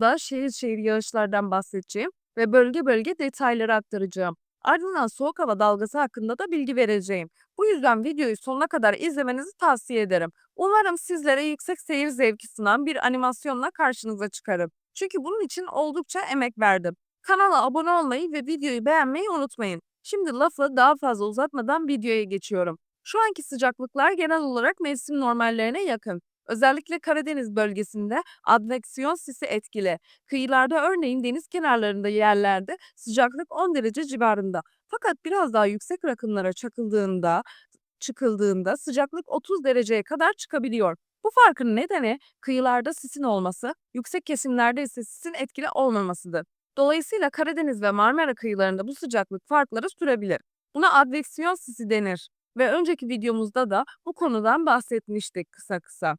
da şehir şehir yağışlardan bahsedeceğim ve bölge bölge detayları aktaracağım. Ardından soğuk hava dalgası hakkında da bilgi vereceğim. Bu yüzden videoyu sonuna kadar izlemenizi tavsiye ederim. Umarım sizlere yüksek seyir zevki sunan bir animasyonla karşınıza çıkarım. Çünkü bunun için oldukça emek verdim. Kanala abone olmayı ve videoyu beğenmeyi unutmayın. Şimdi lafı daha fazla uzatmadan videoya geçiyorum. Şu anki sıcaklıklar genel olarak mevsim normallerine yakın. Özellikle Karadeniz bölgesinde adveksiyon sisi etkili. Kıyılarda örneğin deniz kenarlarında yerlerde sıcaklık 10 derece civarında. Fakat biraz daha yüksek rakımlara çakıldığında, çıkıldığında sıcaklık 30 dereceye kadar çıkabiliyor. Bu farkın nedeni kıyılarda sisin olması, yüksek kesimlerde ise sisin etkili olmamasıdır. Dolayısıyla Karadeniz ve Marmara kıyılarında bu sıcaklık farkları sürebilir. Buna adveksiyon sisi denir ve önceki videomuzda da bu konudan bahsetmiştik kısa kısa.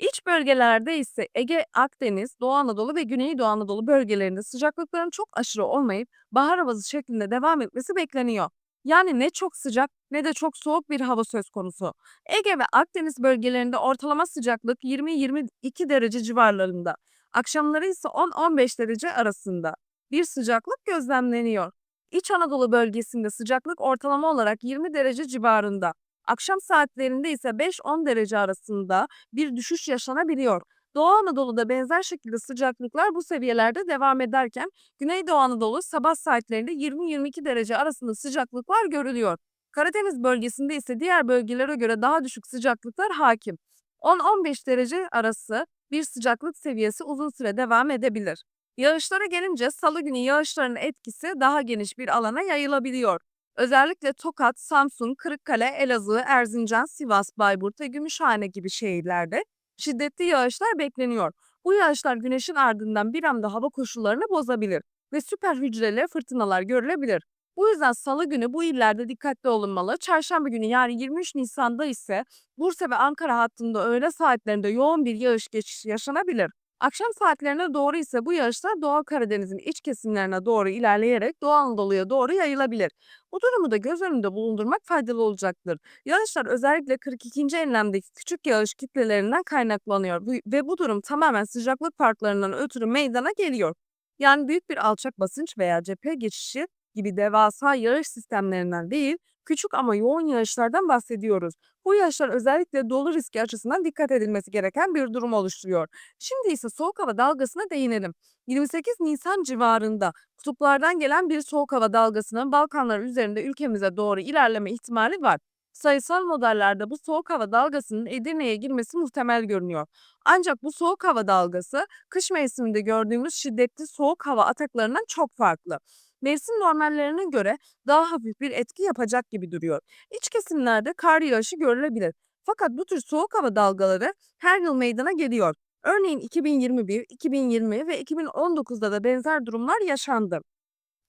İç bölgelerde ise Ege, Akdeniz, Doğu Anadolu ve Güneydoğu Anadolu bölgelerinde sıcaklıkların çok aşırı olmayıp bahar havası şeklinde devam etmesi bekleniyor. Yani ne çok sıcak ne de çok soğuk bir hava söz konusu. Ege ve Akdeniz bölgelerinde ortalama sıcaklık 20-22 derece civarlarında. Akşamları ise 10-15 derece arasında. Bir sıcaklık gözlemleniyor. İç Anadolu bölgesinde sıcaklık ortalama olarak 20 derece civarında. Akşam saatlerinde ise 5-10 derece arasında bir düşüş yaşanabiliyor. Doğu Anadolu'da benzer şekilde sıcaklıklar bu seviyelerde devam ederken Güneydoğu Anadolu sabah saatlerinde 20-22 derece arasında sıcaklıklar görülüyor. Karadeniz bölgesinde ise diğer bölgelere göre daha düşük sıcaklıklar hakim. 10-15 derece arası bir sıcaklık seviyesi uzun süre devam edebilir. Yağışlara gelince salı günü yağışların etkisi daha geniş bir alana yayılabiliyor. Özellikle Tokat, Samsun, Kırıkkale, Elazığ, Erzincan, Sivas, Bayburt ve Gümüşhane gibi şehirlerde şiddetli yağışlar bekleniyor. Bu yağışlar güneşin ardından bir anda hava koşullarını bozabilir ve süper hücreli fırtınalar görülebilir. Bu yüzden salı günü bu illerde dikkatli olunmalı. Çarşamba günü yani 23 Nisan'da ise Bursa ve Ankara hattında öğle saatlerinde yoğun bir yağış geçişi yaşanabilir. Akşam saatlerine doğru ise bu yağışlar Doğu Karadeniz'in iç kesimlerine doğru ilerleyerek Doğu Anadolu'ya doğru yayılabilir. Bu durumu da göz önünde bulundurmak faydalı olacaktır. Yağışlar özellikle 42. enlemdeki küçük yağış kitlelerinden kaynaklanıyor ve bu durum tamamen sıcaklık farklarından ötürü meydana geliyor. Yani büyük bir alçak basınç veya cephe geçişi gibi devasa yağış sistemlerinden değil, küçük ama yoğun yağışlardan bahsediyoruz. Bu yağışlar özellikle dolu riski açısından dikkat edilmesi gereken bir durum oluşturuyor. Şimdi ise soğuk hava dalgasına değinelim. 28 Nisan civarında kutuplardan gelen bir soğuk hava dalgasının Balkanlar üzerinde ülkemize doğru ilerleme ihtimali var. Sayısal modellerde bu soğuk hava dalgasının Edirne'ye girmesi muhtemel görünüyor. Ancak bu soğuk hava dalgası kış mevsiminde gördüğümüz şiddetli soğuk hava ataklarından çok farklı. Mevsim normallerine göre daha hafif bir etki yapacak gibi duruyor. İç kesimlerde kar yağışı görülebilir. Fakat bu tür soğuk hava dalgaları her yıl meydana geliyor. Örneğin 2021, 2020 ve 2019'da da benzer durumlar yaşandı.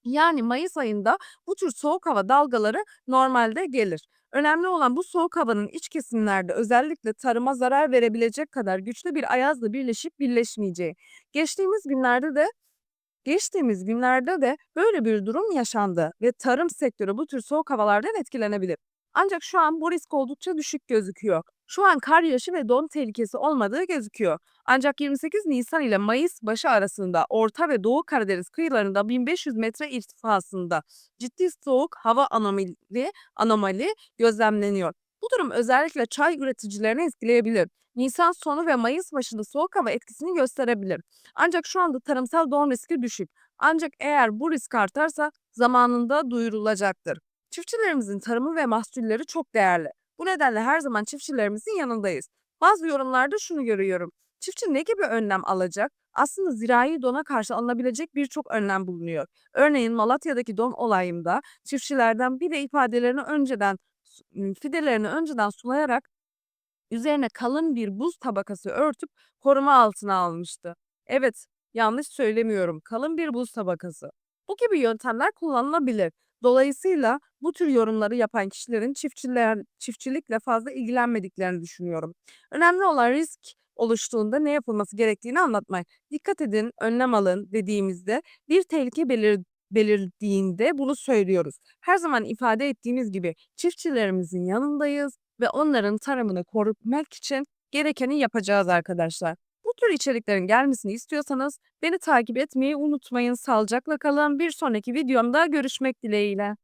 Yani Mayıs ayında bu tür soğuk hava dalgaları normalde gelir. Önemli olan bu soğuk havanın iç kesimlerde özellikle tarıma zarar verebilecek kadar güçlü bir ayazla birleşip birleşmeyeceği. Geçtiğimiz günlerde de Geçtiğimiz günlerde de böyle bir durum yaşandı ve tarım sektörü bu tür soğuk havalardan etkilenebilir. Ancak şu an bu risk oldukça düşük gözüküyor. Şu an kar yağışı ve don tehlikesi olmadığı gözüküyor. Ancak 28 Nisan ile Mayıs başı arasında Orta ve Doğu Karadeniz kıyılarında 1500 metre irtifasında ciddi soğuk hava anomali, anomali gözlemleniyor. Bu durum özellikle çay üreticilerini etkileyebilir. Nisan sonu ve Mayıs başında soğuk hava etkisini gösterebilir. Ancak şu anda tarımsal doğum riski düşük. Ancak eğer bu risk artarsa zamanında duyurulacaktır. Çiftçilerimizin tarımı ve mahsulleri çok değerli. Bu nedenle her zaman çiftçilerimizin yanındayız. Bazı yorumlarda şunu görüyorum. Çiftçi ne gibi önlem alacak? Aslında zirai dona karşı alınabilecek birçok önlem bulunuyor. Örneğin Malatya'daki don olayında çiftçilerden biri ifadelerini önceden fidelerini önceden sulayarak üzerine kalın bir buz tabakası örtüp koruma altına almıştı. Evet, yanlış söylemiyorum. Kalın bir buz tabakası. Bu gibi yöntemler kullanılabilir. Dolayısıyla bu tür yorumları yapan kişilerin çiftçiler, çiftçilikle fazla ilgilenmediklerini düşünüyorum. Önemli olan risk oluştuğunda ne yapılması gerektiğini anlatmak. Dikkat edin, önlem alın dediğimizde bir tehlike belir belirdiğinde bunu söylüyoruz. Her zaman ifade ettiğimiz gibi çiftçilerimizin yanındayız ve onların tarımını korumak için gerekeni yapacağız arkadaşlar. Bu tür içeriklerin gelmesini istiyorsanız beni takip etmeyi unutmayın. Sağlıcakla kalın. Bir sonraki videomda görüşmek dileğiyle.